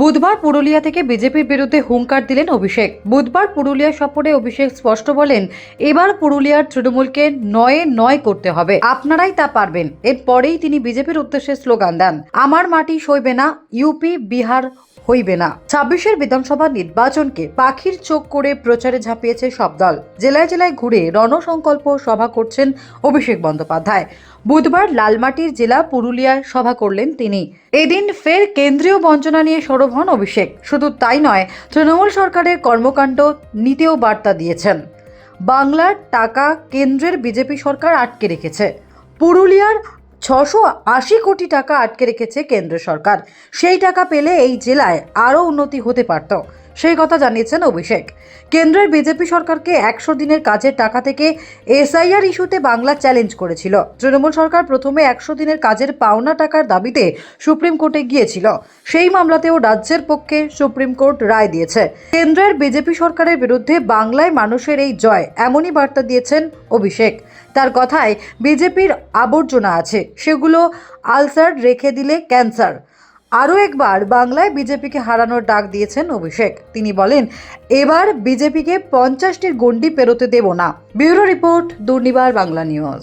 বুধবার পুরুলিয়া থেকে বিজেপির বিরুদ্ধে হুঙ্কার দিলেন অভিষেক। বুধবার পুরুলিয়া সফরে অভিষেক স্পষ্ট বলেন, এবার পুরুলিয়ার তৃণমূলকে নয়ে নয় করতে হবে। আপনারাই তা পারবেন। এরপরেই তিনি বিজেপির উদ্দেশ্যে স্লোগান দেন, আমার মাটি সইবে না, ইউপি, বিহার হইবে না। ছাব্বিশের বিধানসভা নির্বাচনকে পাখির চোখ করে প্রচারে ঝাঁপিয়েছে সব দল। জেলায় জেলায় ঘুরে রণসংকল্প সভা করছেন অভিষেক বন্দ্যোপাধ্যায়। বুধবার লালমাটির জেলা পুরুলিয়ায় সভা করলেন তিনি। এদিন ফের কেন্দ্রীয় বঞ্চনা নিয়ে সরব হন অভিষেক। শুধু তাই নয়, তৃণমূল সরকারের কর্মকাণ্ড নিতেও বার্তা দিয়েছেন। বাংলার টাকা কেন্দ্রের বিজেপি সরকার আটকে রেখেছে। পুরুলিয়ার ছশো আশি কোটি টাকা আটকে রেখেছে কেন্দ্র সরকার। সেই টাকা পেলে এই জেলায় আরও উন্নতি হতে পারত। সেই কথা জানিয়েছেন অভিষেক। কেন্দ্রের বিজেপি সরকারকে একশো দিনের কাজের টাকা থেকে এসআইআর ইস্যুতে বাংলা চ্যালেঞ্জ করেছিল। তৃণমূল সরকার প্রথমে একশো দিনের কাজের পাওনা টাকার দাবিতে সুপ্রিম কোর্টে গিয়েছিল। সেই মামলাতেও রাজ্যের পক্ষে সুপ্রিম কোর্ট রায় দিয়েছে। কেন্দ্রের বিজেপি সরকারের বিরুদ্ধে বাংলায় মানুষের এই জয়, এমনই বার্তা দিয়েছেন অভিষেক। তার কথায় বিজেপির আবর্জনা আছে, সেগুলো আলসার রেখে দিলে ক্যান্সার। আরও একবার বাংলায় বিজেপিকে হারানোর ডাক দিয়েছেন অভিষেক। তিনি বলেন, এবার বিজেপিকে পঞ্চাশটির গণ্ডি পেরোতে দেব না। Bureau report, Durnibar Bangla news.